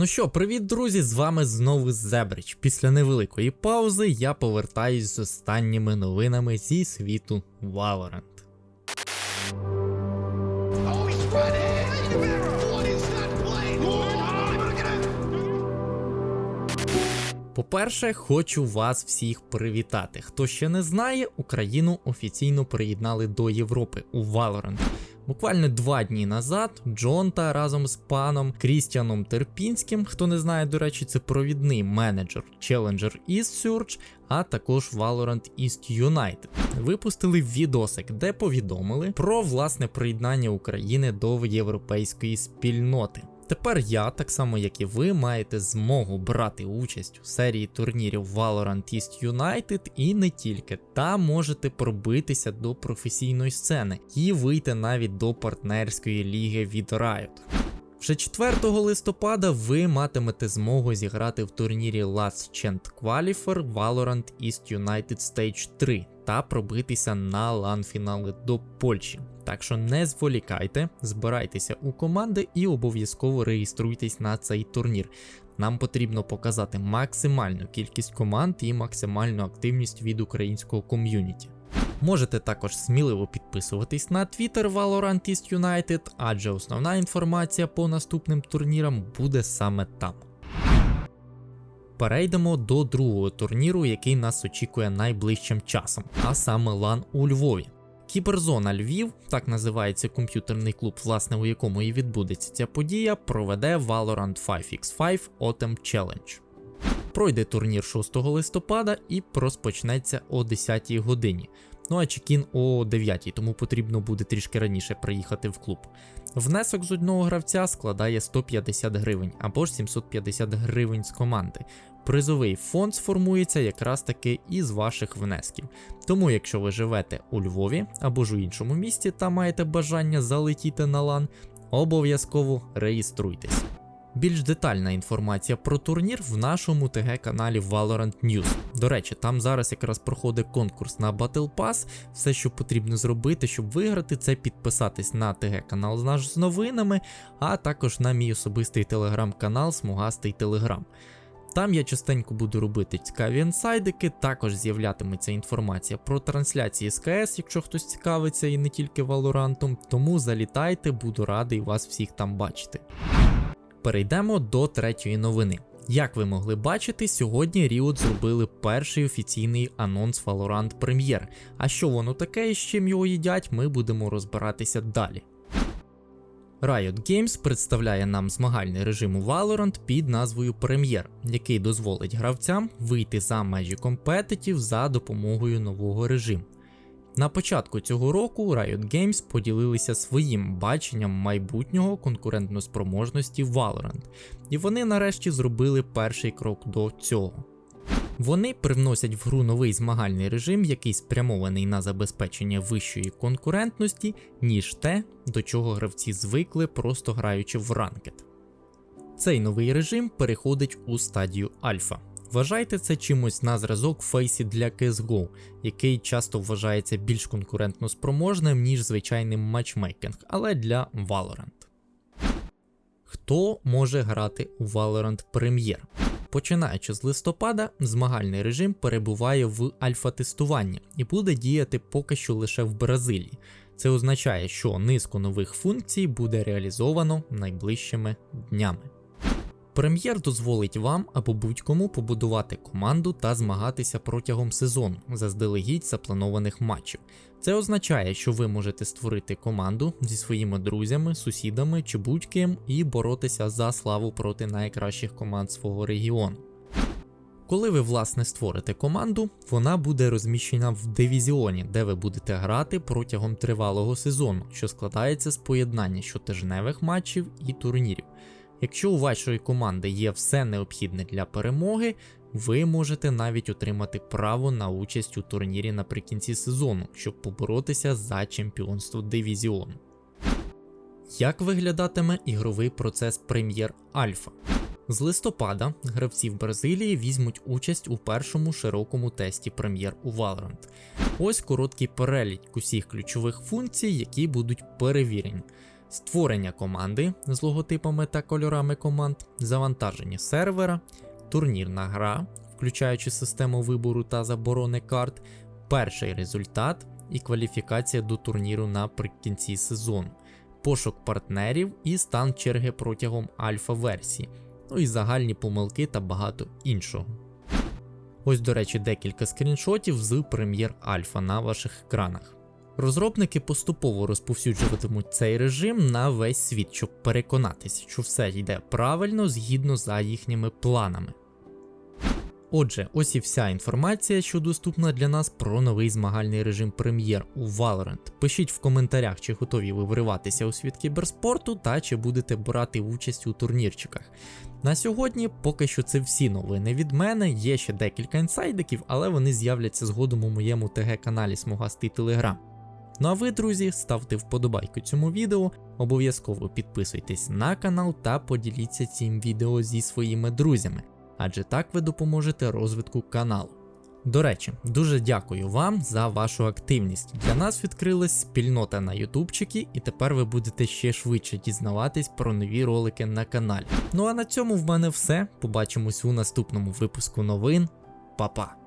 Ну що, привіт, друзі! З вами знову Зебрич. Після невеликої паузи я повертаюсь з останніми новинами зі світу Valorant. По-перше, хочу вас всіх привітати. Хто ще не знає, Україну офіційно приєднали до Європи у Valorant. Буквально два дні назад Джонта разом з паном Крістіаном Терпінським, хто не знає, до речі, це провідний менеджер Challenger East Surge, а також Valorant East United, випустили відосик, де повідомили про власне приєднання України до європейської спільноти. Тепер я, так само як і ви, маєте змогу брати участь у серії турнірів Valorant East United і не тільки, та можете пробитися до професійної сцени і вийти навіть до партнерської ліги від Riot. Вже 4 листопада ви матимете змогу зіграти в турнірі Last Chant Qualifier Valorant East United Stage 3 та пробитися на лан-фінали до Польщі. Так що не зволікайте, збирайтеся у команди і обов'язково реєструйтесь на цей турнір. Нам потрібно показати максимальну кількість команд і максимальну активність від українського ком'юніті. Можете також сміливо підписуватись на Twitter Valorant East United, адже основна інформація по наступним турнірам буде саме там. Перейдемо до другого турніру, який нас очікує найближчим часом, а саме LAN у Львові. Кіберзона Львів, так називається комп'ютерний клуб, власне у якому і відбудеться ця подія, проведе Valorant 5x5 Autumn Challenge. Пройде турнір 6 листопада і розпочнеться о 10 годині. Ну а чекін о 9, тому потрібно буде трішки раніше приїхати в клуб. Внесок з одного гравця складає 150 гривень або ж 750 гривень з команди. Призовий фонд сформується якраз таки із ваших внесків. Тому, якщо ви живете у Львові або ж у іншому місті та маєте бажання залетіти на лан, обов'язково реєструйтесь. Більш детальна інформація про турнір в нашому ТГ-каналі Valorant News. До речі, там зараз якраз проходить конкурс на Battle Pass. Все, що потрібно зробити, щоб виграти, це підписатись на ТГ-канал наш з новинами, а також на мій особистий телеграм-канал Смугастий Телеграм. Там я частенько буду робити цікаві інсайдики, також з'являтиметься інформація про трансляції з КС, якщо хтось цікавиться і не тільки Валорантом. Тому залітайте, буду радий вас всіх там бачити. Перейдемо до третьої новини. Як ви могли бачити, сьогодні Riot зробили перший офіційний анонс Valorant Premier. А що воно таке і з чим його їдять, ми будемо розбиратися далі. Riot Games представляє нам змагальний режим у Valorant під назвою Premier, який дозволить гравцям вийти за межі компетитів за допомогою нового режиму. На початку цього року Riot Games поділилися своїм баченням майбутнього конкурентноспроможності Valorant, і вони нарешті зробили перший крок до цього. Вони привносять в гру новий змагальний режим, який спрямований на забезпечення вищої конкурентності, ніж те, до чого гравці звикли, просто граючи в ранкет. Цей новий режим переходить у стадію альфа. Вважайте це чимось на зразок фейсі для CSGO, який часто вважається більш конкурентно спроможним, ніж звичайний матчмейкінг, але для Valorant. Хто може грати у Valorant Premier? Починаючи з листопада, змагальний режим перебуває в альфа-тестуванні і буде діяти поки що лише в Бразилії. Це означає, що низку нових функцій буде реалізовано найближчими днями. Прем'єр дозволить вам або будь-кому побудувати команду та змагатися протягом сезону заздалегідь запланованих матчів. Це означає, що ви можете створити команду зі своїми друзями, сусідами чи будь-ким і боротися за славу проти найкращих команд свого регіону. Коли ви власне створите команду, вона буде розміщена в дивізіоні, де ви будете грати протягом тривалого сезону, що складається з поєднання щотижневих матчів і турнірів. Якщо у вашої команди є все необхідне для перемоги, ви можете навіть отримати право на участь у турнірі наприкінці сезону, щоб поборотися за чемпіонство дивізіону. Як виглядатиме ігровий процес Прем'єр Альфа? З листопада гравці в Бразилії візьмуть участь у першому широкому тесті прем'єр у Valorant. Ось короткий перелік усіх ключових функцій, які будуть перевірені. Створення команди з логотипами та кольорами команд, завантаження сервера, турнірна гра, включаючи систему вибору та заборони карт, перший результат і кваліфікація до турніру наприкінці сезону, пошук партнерів і стан черги протягом альфа-версії, ну і загальні помилки та багато іншого. Ось, до речі, декілька скріншотів з прем'єр Альфа на ваших екранах. Розробники поступово розповсюджуватимуть цей режим на весь світ, щоб переконатися, що все йде правильно згідно за їхніми планами. Отже, ось і вся інформація, що доступна для нас про новий змагальний режим прем'єр у Valorant. Пишіть в коментарях, чи готові ви вриватися у світ кіберспорту та чи будете брати участь у турнірчиках. На сьогодні поки що це всі новини від мене. Є ще декілька інсайдиків, але вони з'являться згодом у моєму ТГ-каналі Смугастий Телеграм. Ну а ви, друзі, ставте вподобайку цьому відео, обов'язково підписуйтесь на канал та поділіться цим відео зі своїми друзями, адже так ви допоможете розвитку каналу. До речі, дуже дякую вам за вашу активність. Для нас відкрилась спільнота на ютубчики, і тепер ви будете ще швидше дізнаватись про нові ролики на каналі. Ну а на цьому в мене все. Побачимось у наступному випуску новин. Па-па!